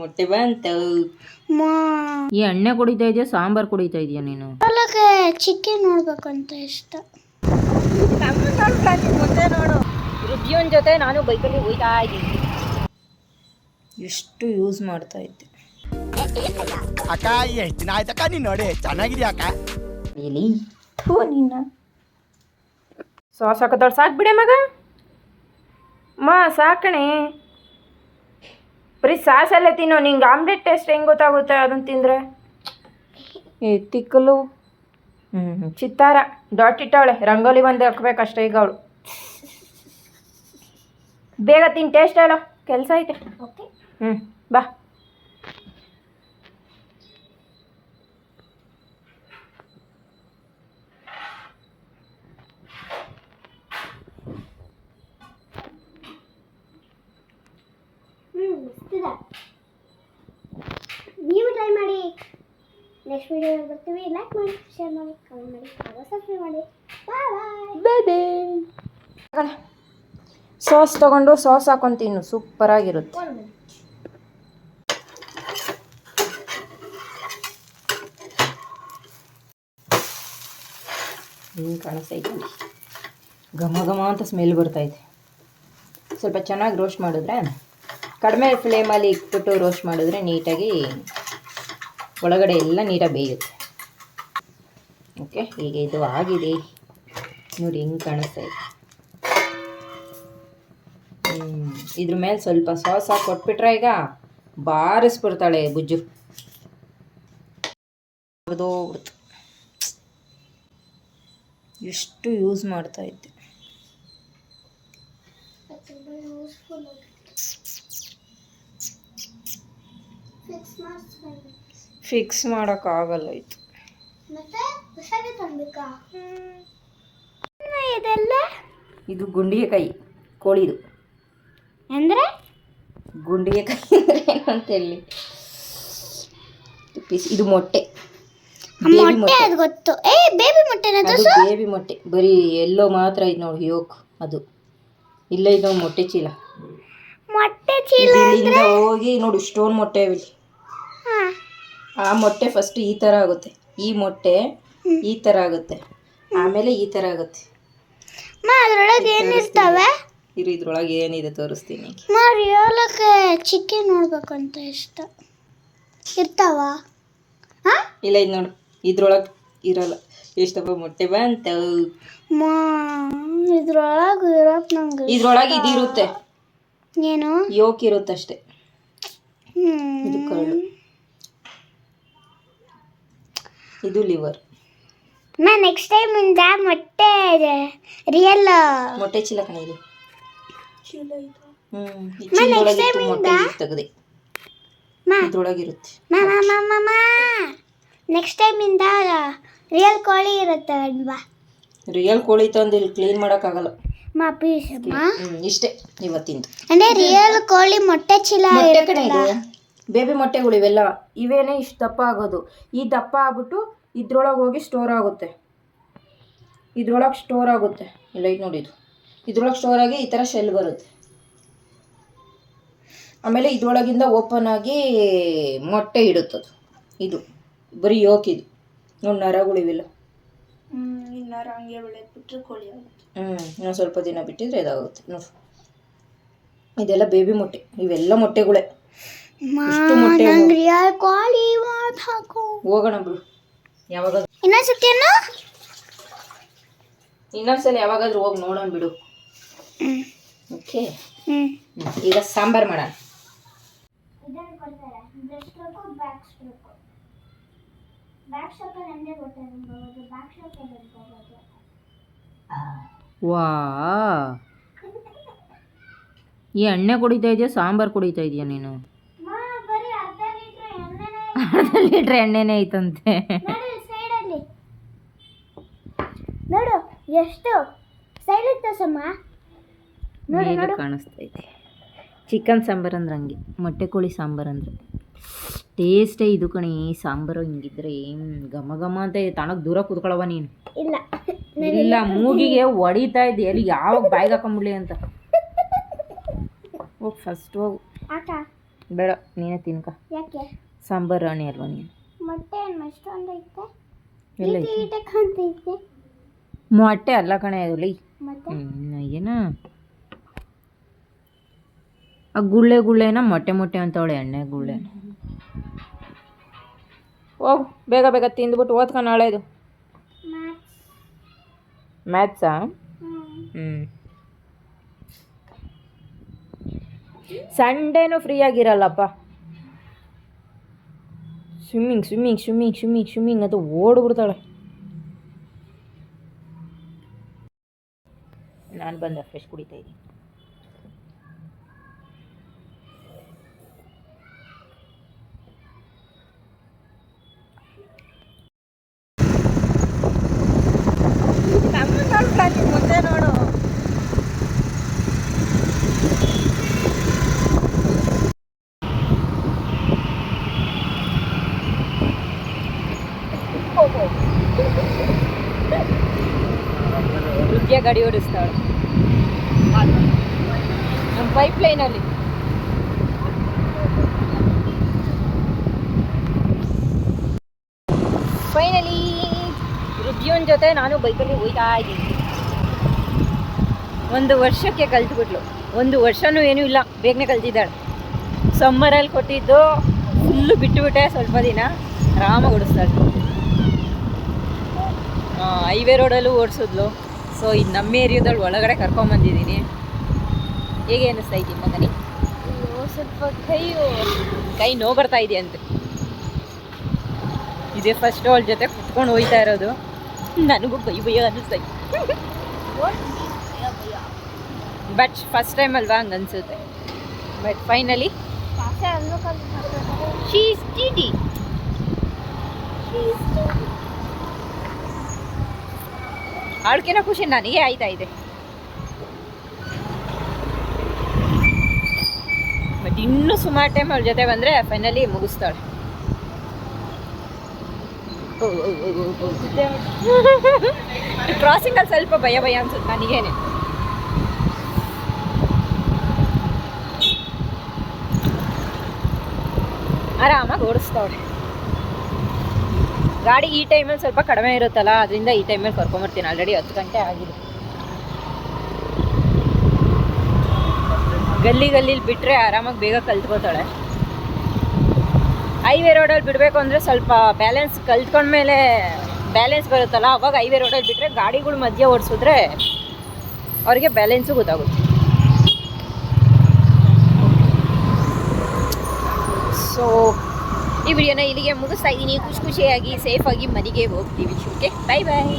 ಮೊಟ್ಟೆ ಬಂತು. ಮಾ. ಈ ಎಣ್ಣೆ ಕುಡಿತಾ ಇದೆಯಾ ಸಾಂಬಾರ್ ಕುಡಿತಾ ಇದೆಯಾ ನೀನು? ಒಳಗೆ ಚಿಕನ್ ನೋಡ್ಬೇಕಂತ ಇಷ್ಟ. ಮುಂದೆ ನೋಡು ರುದ್ಯೋನ್ ಜೊತೆ ನಾನು ಬೈಕಲ್ಲಿ ಹೋಯ್ತಾ ಇದ್ದೀನಿ. ಎಷ್ಟು ಯೂಸ್ ಮಾಡ್ತಾ ಇದ್ದೆ. ಅಕ್ಕ ಎಷ್ಟು ದಿನ ಆಯ್ತಕ್ಕ ನೀನ್ ನೋಡಿ ಚೆನ್ನಾಗಿದ್ಯಾ ಅಕ್ಕ? ಇಲ್ಲಿ ಥೂ ನಿನ್ನ ಸಾಸ್ ಹಾಕದಳು ಸಾಕು ಬಿಡೆ ಮಗ. ಮಾ ಸಾಕಣೆ. ಬರೀ ಸಾಸಲ್ಲೇ ತಿನ್ನೋ ನಿಂಗೆ ಆಮ್ಲೆಟ್ ಟೇಸ್ಟ್ ಹೆಂಗೆ ಗೊತ್ತಾಗುತ್ತೆ ಅದನ್ನು ತಿಂದರೆ? ಏ ತಿಕ್ಕಲು. ಹ್ಞೂ ಚಿತ್ತಾರ ಡಾಟ್ ಇಟ್ಟವಳೆ ರಂಗೋಲಿ ಬಂದು ಹಾಕ್ಬೇಕಷ್ಟೇ ಈಗ ಅವಳು. ಬೇಗ ತಿನ್ ಟೇಸ್ಟ್ ಹೇಳೋ. ಕೆಲಸ ಐತೆ. ಹ್ಞೂ ಬಾ ನೀವು ಟ್ರೈ ಮಾಡಿ ನೆಕ್ಸ್ಟ್ ವಿಡಿಯೋ ಬರ್ತೀವಿ. ಲೈಕ್ ಮಾಡಿ ಶೇರ್ ಮಾಡಿ. ಕಮೆಂಟ್ ಮಾಡಿ. ಸಬ್ಸ್ಕ್ರೈಬ್ ಮಾಡಿ ಬಾಯ್ ಬಾಯ್ ಸಾಸ್ ತಗೊಂಡು ಸಾಸ್ ಹಾಕೊಂಡು ತಿನ್ನು. ಸೂಪರಾಗಿರುತ್ತೆ ಹಿಂಗೆ ಕಾಣಿಸ್ತೈತೆ. ನೋಡಿ. ಘಮ ಘಮ ಅಂತ ಸ್ಮೆಲ್ ಬರ್ತೈತೆ ಸ್ವಲ್ಪ ಚೆನ್ನಾಗಿ ರೋಸ್ಟ್ ಮಾಡಿದ್ರೆ ಕಡಿಮೆ ಫ್ಲೇಮಲ್ಲಿ ಇಟ್ಬಿಟ್ಟು ರೋಸ್ಟ್ ಮಾಡಿದ್ರೆ ನೀಟಾಗಿ ಒಳಗಡೆ ಎಲ್ಲ ನೀರಾಗಿ ಬೇಯುತ್ತೆ. ಓಕೆ ಈಗ ಇದು ಆಗಿದೆ. ನೋಡಿ ಹಿಂಗೆ ಕಾಣಿಸ್ತಾ ಹ್ಮ್. ಇದ್ರ ಮೇಲೆ ಸ್ವಲ್ಪ ಸಾಸ್ ಹಾಕಿ ಕೊಟ್ಬಿಟ್ರೆ ಈಗ ಬಾರಿಸ್ಬಿಡ್ತಾಳೆ ಬುಜ್ಜು. ಎಷ್ಟು ಯೂಸ್ ಮಾಡ್ತಾ ಇದ್ದೆ. ಫಿಕ್ಸ್ ಮಾಡೋಕ್ಕಾಗಲ್ಲ ಇತ್ತು ಮತ್ತೆ ಹೊಸದೇ ತಂಬೇಕಾ ಇದೆಲ್ಲ? ಇದು ಗುಂಡಿಗೆಕಾಯಿ ಕೋಳಿದು. ಅಂದರೆ? ಗುಂಡಿಗೆಕಾಯಿ ಅಂದರೆ ಏನು ಅಂತ ಹೇಳಿ. ಪೀಸ್ ಇದು ಮೊಟ್ಟೆ. ಬೇಬಿ ಮೊಟ್ಟೆ ಅದು ಗೊತ್ತು. ಏ ಬೇಬಿ ಮೊಟ್ಟೆನ ಅದು ಬೇಬಿ ಮೊಟ್ಟೆ. ಬರೀ ಎಲ್ಲೋ ಮಾತ್ರ ಇದು ನೋಡಿ ಯೋಕ್ ಅದು. ಇಲ್ಲ ಇದು ಮೊಟ್ಟೆ ಚೀಲ. ಮೊಟ್ಟೆ ಚೀಲ ಹೋಗಿ ನೋಡು ಸ್ಟೋನ್ ಮೊಟ್ಟೆ ಆ ಮೊಟ್ಟೆ ಫಸ್ಟ್ ಈ ಥರ ಆಗುತ್ತೆ. ಈ ಮೊಟ್ಟೆ ಈ ಥರ ಆಗುತ್ತೆ. ಆಮೇಲೆ ಈ ಥರ ಆಗುತ್ತೆ. ಮಾ ಅದ್ರೊಳಗೆ ಏನಿರ್ತವೆ ಇರು ಇದ್ರೊಳಗೆ ಏನಿದೆ ತೋರಿಸ್ತೀನಿ. ರಿಯಲಕ್ಕೆ ಚಿಕನ್ ಅಂತ ಇಷ್ಟ. ಇರ್ತಾವ? ಹಾ ಇಲ್ಲ ಇದು ನೋಡು. ಇದ್ರೊಳಗೆ ಇರಲ್ಲ. ಎಷ್ಟಪ್ಪ ಮೊಟ್ಟೆ ಬಂತು. ಮಾ ಇದ್ರೊಳಗೆ ಇರೋದು ನಂಗೆ ಇದ್ರೊಳಗೆ ಇದಿರುತ್ತೆ. ಏನು? ಯೋಕ್ ಇರುತ್ತೆ ಅಷ್ಟೇ ಇದು ಕರಳು ಇದು ಲಿವರ್. ನಾ ನೆಕ್ಸ್ಟ್ ಟೈಮ್ ಇಂದ ಮೊಟ್ಟೆ ರಿಯಲ್ ಮೊಟ್ಟೆ ಚೀಲ ಕಣ ಇದು. ಹ್ಮ್ ಟೈಮ್ ಚೀಲದೊಳಗಿತ್ತು ಮೊಟ್ಟೆ ಈಗ ತೆಗ್ದೆ. ಮಾ. ಇದ್ರೊಳಗಿರುತ್ತೆ ಮಾ ಮಾ ಮಾ ಮಾ ಮಾ. ನೆಕ್ಸ್ಟ್ ಟೈಮ್ ಇಂದ ರಿಯಲ್ ಕೋಳಿ ಇರುತ್ತೆ ಅಲ್ವಾ? ರಿಯಲ್ ಕೋಳಿ ತಂದು ಇಲ್ಲಿ ಕ್ಲೀನ್ ಮಾಡೋಕ್ಕಾಗಲ್ಲ. ಮಾ ಪೀಸ್ ಮಾ ಹ್ಮ್ ಇಷ್ಟೇ ಇವತ್ತಿಂದು. ಅಂದ್ರೆ ರಿಯಲ್ ಕೋಳಿ ಮೊಟ್ಟೆ ಚೀಲ ಮೊಟ್ಟೆ ಕಡೆ ಬೇಬಿ ಮೊಟ್ಟೆಗಳು ಇವೆಲ್ಲ ಇವೇನೇ ಇಷ್ಟು ದಪ್ಪ ಆಗೋದು ಈ ದಪ್ಪ ಆಗ್ಬಿಟ್ಟು ಇದ್ರೊಳಗೆ ಹೋಗಿ ಸ್ಟೋರ್ ಆಗುತ್ತೆ. ಇದ್ರೊಳಗೆ ಸ್ಟೋರ್ ಆಗುತ್ತೆ. ಇಲ್ಲ ಇದು ನೋಡಿ ಇದು. ಇದ್ರೊಳಗೆ ಸ್ಟೋರ್ ಆಗಿ ಈ ಥರ ಶೆಲ್ ಬರುತ್ತೆ. ಆಮೇಲೆ ಇದ್ರೊಳಗಿಂದ ಓಪನ್ ಆಗಿ ಮೊಟ್ಟೆ ಇಡುತ್ತದು. ಇದು. ಬರೀ ಯೋಕ್ ಇದು. ನೋಡಿ ನರಗಳು ಇವೆಲ್ಲ. ಹ್ಞೂ ಸ್ವಲ್ಪ ದಿನ ಬಿಟ್ಟಿದ್ರೆ ಇದಾಗುತ್ತೆ. ನೋಡಿ. ಇದೆಲ್ಲ ಬೇಬಿ ಮೊಟ್ಟೆ. ಇವೆಲ್ಲ ಮೊಟ್ಟೆಗಳೇ. ಮೊಟ್ಟೆ ನಂಗೆ ಹಾಕು. ಹೋಗೋಣ ಬಿಡು. ಯಾವಾಗ ಇನ್ನೊಂದ್ಸತಿಯನ್ನು ಇನ್ನೊಂದ್ಸಲ ಯಾವಾಗಾದ್ರೂ ಹೋಗಿ ನೋಡೋಣ ಬಿಡು. ಓಕೆ ಈಗ ಸಾಂಬಾರ್ ಮಾಡೋಣ. ಇದನ್ನು ಕೊಡ್ತಾರೆ. Breast back stroke back stroke ನಂದೇ ಗೊತ್ತಾಗಿರ್ಬೋದು ಬ್ಯಾಕ್ ಸ್ಟ್ರೋಕ್ ಬರ್ಬೋದು ವಾ ಈ ಎಣ್ಣೆ ಕುಡಿತಾ ಇದೆಯಾ ಸಾಂಬಾರು ಕುಡಿತಾ ಇದೆಯಾ ನೀನು ಮಾ ಬರೀ ಅರ್ಧ ಲೀಟ್ರ್ ಅರ್ಧ ಲೀಟ್ರ್ ಎಣ್ಣೆನೇ ಐತಂತೆ ನೋಡು ಎಷ್ಟು ಸೈಡ್ ತೋರ್ಸಮ್ಮ ನೋಡು ನೋಡು. ಚಿಕನ್ ಸಾಂಬಾರ್ ಅಂದ್ರೆ ಹಂಗೆ ಮೊಟ್ಟೆ ಕೋಳಿ ಸಾಂಬಾರ್ ಅಂದ್ರೆ. ಟೇಸ್ಟೇ ಇದು ಕಣಿ ಸಾಂಬಾರು ಹಿಂಗಿದ್ರೆ ಏನ್ ಘಮ ಘಮ ಅಂತ ತನಗೆ ದೂರ ಕುತ್ಕೊಳವ ನೀನು. ಇಲ್ಲ. ಇಲ್ಲ ಮೂಗಿಗೆ ಹೊಡಿತಾ ಇದೆ ಎಲ್ಲಿ ಯಾವಾಗ ಬಾಯಿಗೆ ಹಾಕೊಂಬಿಡ್ಲಿ ಅಂತ. ಹೋಗಿ ಫಸ್ಟ್ ಹೋಗು. ಬೇಡ ನೀನೇ ತಿನ್ಕ. ಯಾಕೆ? ಸಾಂಬಾರು ರಾಣಿ ಅಲ್ವಾ ನೀನು? ಮೊಟ್ಟೆ ಎಲ್ಲ ಐತಿ. ಮೊಟ್ಟೆ ಅಲ್ಲ ಕಣೆ ಅದು ಮತ್ತೆ ಏನ? ಆ ಗುಳ್ಳೆ ಗುಳ್ಳೆನ ಮೊಟ್ಟೆ ಮೊಟ್ಟೆ ಅಂತವಳೆ ಎಣ್ಣೆ ಗುಳ್ಳೆ. ಹೋಗು ಬೇಗ ಬೇಗ ತಿಂದ್ಬಿಟ್ಟು ಓದ್ಕ ನಾಳೆ ಇದು. ಮ್ಯಾಥ್ಸಾ ಹ್ಞೂ ಸಂಡೇನೂ free ಆಗಿರಲ್ಲಪ್ಪ. Swimming swimming swimming swimming swimming ಅಂತ ಓಡ್ಬಿಡ್ತಾಳೆ. ನಾನು ಬಂದ ಫ್ರೆಶ್ ಕುಡಿತಾ ಇದ್ದೀನಿ ಮುಂದೆ ನೋಡು ವಿದ್ಯಾ ಗಾಡಿ ಓಡಿಸ್ತಾಳೆ. ನಮ್ಮ ಪೈಪ್ ಲೈನಲ್ಲಿ ಫೈನಲಿ ರುದ್ಯೋನ್ ಜೊತೆ ನಾನು ಬೈಕಲ್ಲಿ ಹೋಯ್ತಾ ಇದ್ದೀನಿ. ಒಂದು ವರ್ಷಕ್ಕೆ ಕಲ್ತ್ಬಿಟ್ಲು. ಒಂದು ವರ್ಷನೂ ಏನೂ ಇಲ್ಲ, ಬೇಗನೆ ಕಲ್ತಿದ್ದಾಳೆ. ಸಮ್ಮರಲ್ಲಿ ಕೊಟ್ಟಿದ್ದು ಫುಲ್ಲು ಬಿಟ್ಟುಬಿಟ್ಟೆ ಸ್ವಲ್ಪ ದಿನ. ಆರಾಮಾಗಿ ಓಡಿಸ್ತಾಳೆ. ಹೈವೇ ರೋಡಲ್ಲೂ ಓಡಿಸಿದ್ಲು. ಸೊ ಇದು ನಮ್ಮ ಏರಿಯಾದಲ್ಲಿ ಒಳಗಡೆ ಕರ್ಕೊಂಬಂದಿದ್ದೀನಿ ಹೇಗೆ ಅನ್ನಿಸ್ತಾ ಇದ್ದೀನಿ ಮಗನಿ? ಸ್ವಲ್ಪ ಕೈ ಕೈ ನೋವು ಬರ್ತಾ ಇದೆಯಂತೆ ಇದೇ ಫಸ್ಟ್ ಅವಳ ಜೊತೆ ಕುತ್ಕೊಂಡು ಹೋಯ್ತಾ ಇರೋದು. ನನಗೂ ಬೈ ಬೈ ಅನ್ನಿಸ್ತಾ ಇತ್ತು ಬಟ್ ಫಸ್ಟ್ ಟೈಮ್ ಅಲ್ವಾ ಹಂಗೆ ಅನಿಸುತ್ತೆ. ಬಟ್ ಫೈನಲಿ ಭಾಷೆ ಅನ್ಬೇಕು ಶೀಸ್ ಆಳ್ಕೆನ ಖುಷಿ ನನಗೆ ಆಯ್ತಾ ಇದೆ ಬಟ್ ಇನ್ನೂ ಸುಮಾರು ಟೈಮ್ ಅವ್ರ ಜೊತೆ ಬಂದರೆ ಫೈನಲಿ ಮುಗಿಸ್ತಾಳೆ. ಕ್ರಾಸಿಂಗಲ್ಲಿ ಸ್ವಲ್ಪ ಭಯ ಭಯ ಅನ್ಸುತ್ತೆ ನನಗೇನೆ. ಆರಾಮಾಗಿ ಓಡಿಸ್ತಾವಳೆ. ಗಾಡಿ ಈ ಟೈಮಲ್ಲಿ ಸ್ವಲ್ಪ ಕಡಿಮೆ ಇರುತ್ತಲ್ಲ, ಅದರಿಂದ ಈ ಟೈಮಲ್ಲಿ ಕರ್ಕೊಂಬರ್ತೀನಿ. ಆಲ್ರೆಡಿ ಹತ್ತು ಗಂಟೆ ಆಗಿದೆ. ಗಲ್ಲಿ ಗಲ್ಲಿಲಿ ಬಿಟ್ಟರೆ ಆರಾಮಾಗಿ ಬೇಗ ಕಲ್ತ್ಕೋತಾಳೆ ಹೈವೇ ರೋಡಲ್ಲಿ ಬಿಡಬೇಕು ಅಂದರೆ ಸ್ವಲ್ಪ ಬ್ಯಾಲೆನ್ಸ್ ಕಲ್ತ್ಕೊಂಡ್ಮೇಲೆ ಬ್ಯಾಲೆನ್ಸ್ ಬರುತ್ತಲ್ಲ, ಅವಾಗ ಹೈವೇ ರೋಡಲ್ಲಿ ಬಿಟ್ಟರೆ ಗಾಡಿಗಳು ಮಧ್ಯೆ ಓಡಿಸಿದ್ರೆ ಅವ್ರಿಗೆ ಬ್ಯಾಲೆನ್ಸು ಗೊತ್ತಾಗುತ್ತೆ. ಸೊ ಈ ವಿಡಿಯೋನ ಇಲ್ಲಿಗೆ ಮುಗಿಸ್ತಾ ಇದ್ದೀನಿ. ಖುಷಿ ಖುಷಿಯಾಗಿ ಸೇಫಾಗಿ ಮನೆಗೆ ಹೋಗ್ತೀವಿ. ಓಕೆ ಬಾಯ್ ಬಾಯ್